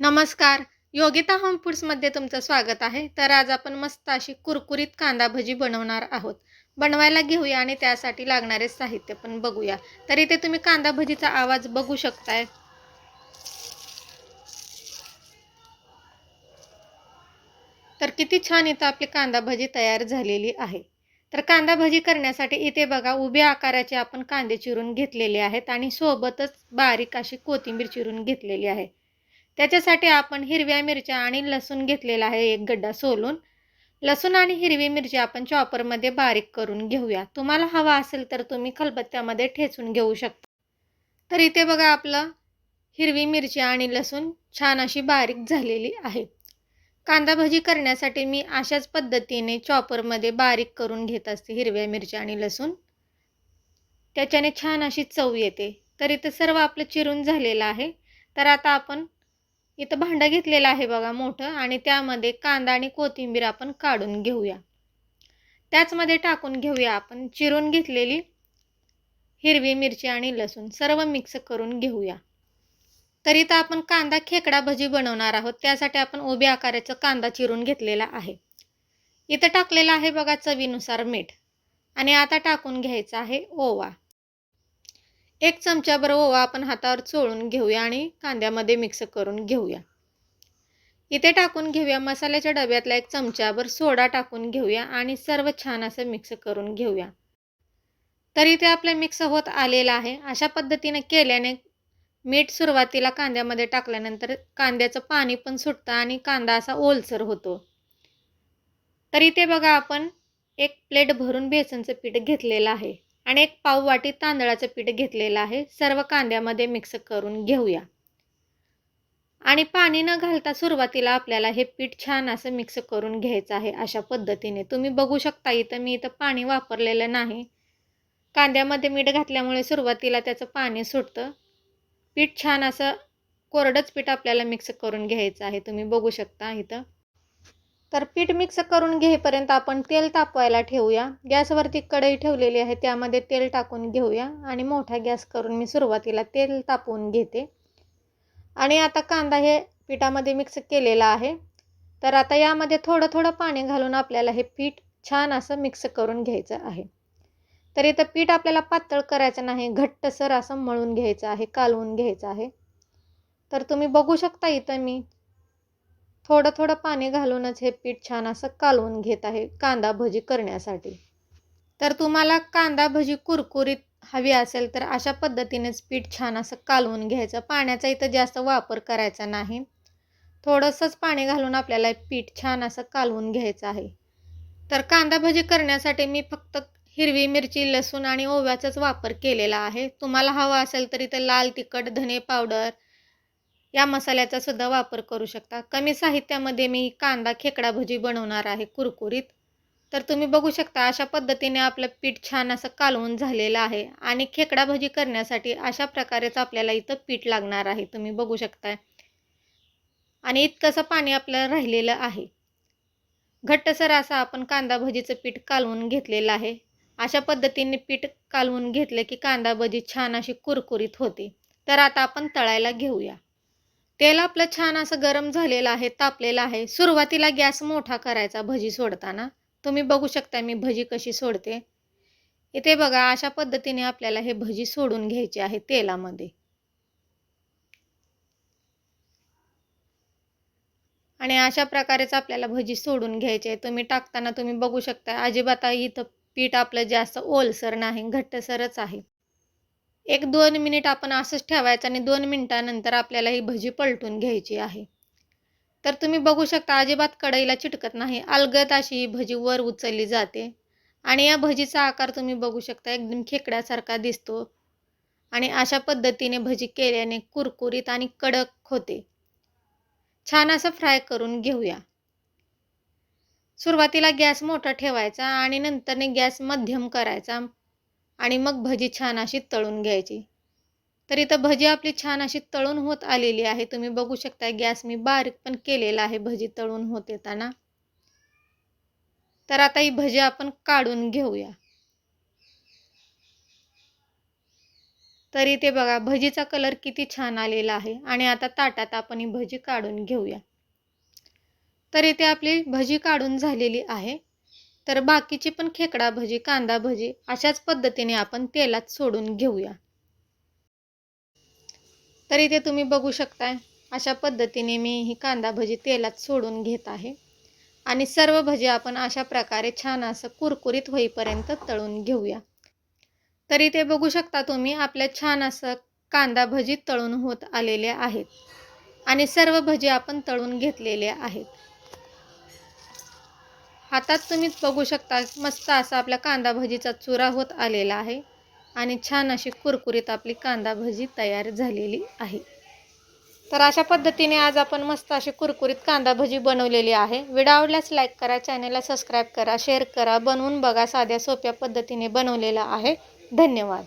नमस्कार. योगिता होम फूड्समध्ये तुमचं स्वागत आहे. तर आज आपण मस्त अशी कुरकुरीत कांदा भजी बनवणार आहोत. बनवायला घेऊया आणि त्यासाठी लागणारे साहित्य पण बघूया. तर इथे तुम्ही कांदा भजीचा आवाज बघू शकताय. तर किती छान इथं आपली कांदा भजी तयार झालेली आहे. तर कांदा भजी करण्यासाठी इथे बघा उभ्या आकाराचे आपण कांदे चिरून घेतलेले आहेत आणि सोबतच बारीक अशी कोथिंबीर चिरून घेतलेली आहे. त्याच्यासाठी आपण हिरव्या मिरच्या आणि लसूण घेतलेला आहे एक गड्डा सोलून. लसूण आणि हिरवी मिरची आपण चॉपरमध्ये बारीक करून घेऊया. तुम्हाला हवा असेल तर तुम्ही खलबत्त्यामध्ये ठेचून घेऊ शकता. तर इथे बघा आपलं हिरवी मिरची आणि लसूण छान अशी बारीक झालेली आहे. कांदा भजी करण्यासाठी मी अशाच पद्धतीने चॉपरमध्ये बारीक करून घेत असते हिरव्या मिरच्या आणि लसूण. त्याच्याने छान अशी चव येते. तर इथं सर्व आपलं चिरून झालेलं आहे. तर आता आपण इथं भांडं घेतलेलं आहे बघा मोठं आणि त्यामध्ये कांदा आणि कोथिंबीर आपण काढून घेऊया. त्याचमध्ये टाकून घेऊया आपण चिरून घेतलेली हिरवी मिरची आणि लसूण सर्व मिक्स करून घेऊया. तर इथं आपण कांदा खेकडा भजी बनवणार आहोत त्यासाठी आपण उभ्या आकाराचा कांदा चिरून घेतलेला आहे. इथं टाकलेला आहे बघा चवीनुसार मीठ आणि आता टाकून घ्यायचा आहे ओवा. एक चमच्याभर ओवा आपण हातावर चोळून घेऊया आणि कांद्यामध्ये मिक्स करून घेऊया. इथे टाकून घेऊया मसाल्याच्या डब्यातला एक चमच्याभर सोडा टाकून घेऊया आणि सर्व छान असं मिक्स करून घेऊया. तर इथे आपलं मिक्स होत आलेलं आहे. अशा पद्धतीने केल्याने मीठ सुरुवातीला कांद्यामध्ये टाकल्यानंतर कांद्याचं पाणी पण सुटतं आणि कांदा असा ओलसर होतो. तर इथे बघा आपण एक प्लेट भरून बेसनचं पीठ घेतलेलं आहे. आणि एक पाव वाटी तांदळाचं पीठ घेतलेलं आहे. सर्व कांद्यामध्ये मिक्स करून घेऊया. आणि पाणी न घालता सुरुवातीला आपल्याला हे पीठ छान असं मिक्स करून घ्यायचं आहे अशा पद्धतीने. तुम्ही बघू शकता इथं मी इथं पाणी वापरलेलं नाही. कांद्यामध्ये मीठ घातल्यामुळे सुरुवातीला त्याचं पाणी सुटतं. पीठ छान असं कोरडंच पीठ आपल्याला मिक्स करून घ्यायचं आहे. तुम्ही बघू शकता इथं. तर पीठ मिक्स करून घेईपर्यंत आपण तेल तापवायला ठेवूया. गॅसवरती कढई ठेवलेली आहे त्यामध्ये तेल टाकून घेऊया आणि मोठा गॅस करून मी सुरुवातीला तेल तापवून घेते. आणि आता कांदा हे पिठामध्ये मिक्स केलेला आहे. तर आता यामध्ये थोडं थोडं पाणी घालून आपल्याला हे पीठ छान असं मिक्स करून घ्यायचं आहे. तर इथं पीठ आपल्याला पातळ करायचं नाही घट्टसर असं मळून घ्यायचं आहे कालवून घ्यायचं आहे. तर तुम्ही बघू शकता इथं मी थोडं थोडं पाणी घालूनच हे पीठ छान असं कालवून घेत आहे कांदा भजी करण्यासाठी. तर तुम्हाला कांदा भजी कुरकुरीत हवी असेल तर अशा पद्धतीनेच पीठ छान असं कालवून घ्यायचं. पाण्याचा इथं जास्त वापर करायचा नाही. थोडंसंच पाणी घालून आपल्याला पीठ छान असं कालवून घ्यायचं आहे. तर कांदा भजी करण्यासाठी मी फक्त हिरवी मिरची लसूण आणि ओव्याचाच वापर केलेला आहे. तुम्हाला हवा असेल तर इथं लाल तिखट धने पावडर या मसाल्याचा सुद्धा वापर करू शकता. कमी साहित्यामध्ये मी कांदा खेकडा भजी बनवणार आहे कुरकुरीत. तर तुम्ही बघू शकता अशा पद्धतीने आपलं पीठ छान असं कालवून झालेलं आहे आणि खेकडा भजी करण्यासाठी अशा प्रकारेच आपल्याला इथं पीठ लागणार आहे. तुम्ही बघू शकताय. आणि इतकंसं पाणी आपलं राहिलेलं आहे. घट्टसर असा आपण कांदा भजीचं पीठ कालवून घेतलेलं आहे. अशा पद्धतीने पीठ कालवून घेतलं की कांदा भजी छान अशी कुरकुरीत होते. तर आता आपण तळायला घेऊया. तेल आपलं छान असं गरम झालेलं आहे तापलेलं आहे. सुरुवातीला गॅस मोठा करायचा भजी सोडताना. तुम्ही बघू शकता मी भजी कशी सोडते. इथे बघा अशा पद्धतीने आपल्याला हे भजी सोडून घ्यायचे आहे तेलामध्ये. आणि अशा प्रकारेच आपल्याला भजी सोडून घ्यायची आहे. तुम्ही टाकताना तुम्ही बघू शकता अजिबात इथं पीठ आपलं जास्त ओलसर नाही घट्टसरच आहे. एक दोन मिनिट आपण असंच ठेवायचं आणि दोन मिनिटानंतर आपल्याला ही भजी पलटून घ्यायची आहे. तर तुम्ही बघू शकता अजिबात कढईला चिटकत नाही अलगत अशी ही भजी वर उचलली जाते. आणि या भजीचा आकार तुम्ही बघू शकता एकदम खेकड्यासारखा दिसतो. आणि अशा पद्धतीने भजी केल्याने कुरकुरीत आणि कडक होते. छान असं फ्राय करून घेऊया. सुरुवातीला गॅस मोठा ठेवायचा आणि नंतरने गॅस मध्यम करायचा. आणि मग भजी छान अशी तळून घ्यायची. तर इथं भजी आपली छान अशी तळून होत आलेली आहे. तुम्ही बघू शकता गॅस मी बारीक पण केलेला आहे भजी तळून होत येताना. तर आता ही भजी आपण काढून घेऊया. तर इथे बघा भजीचा कलर किती छान आलेला आहे आणि आता ताटात आपण ही भजी काढून घेऊया. तर इथे आपली भजी काढून झालेली आहे. तर बाकीची पण खेकडा भजी कांदा भजी अशाच पद्धतीने आपण तेलात सोडून घेऊया. तर इथे तुम्ही बघू शकताय अशा पद्धतीने मी ही कांदा भजी तेलात सोडून घेत आहे. आणि सर्व भजी आपण अशा प्रकारे छान असं कुरकुरीत होईपर्यंत तळून घेऊया. तर इथे बघू शकता तुम्ही आपल्या छान असं कांदा भजी तळून होत आलेल्या आहेत. आणि सर्व भजी आपण तळून घेतलेल्या आहेत. हातात तुम्ही बघू शकता मस्त असा आपल्या कांदा भजीचा चुरा होत आलेला आहे. आणि छान अशी कुरकुरीत आपली कांदा भजी तयार झालेली आहे. तर अशा पद्धतीने आज आपण मस्त अशी कुरकुरीत कांदा भजी बनवलेली आहे. व्हिडिओ आवडल्यास लाईक करा चॅनलला सबस्क्राईब करा शेअर करा. बनवून बघा साध्या सोप्या पद्धतीने बनवलेला आहे. धन्यवाद.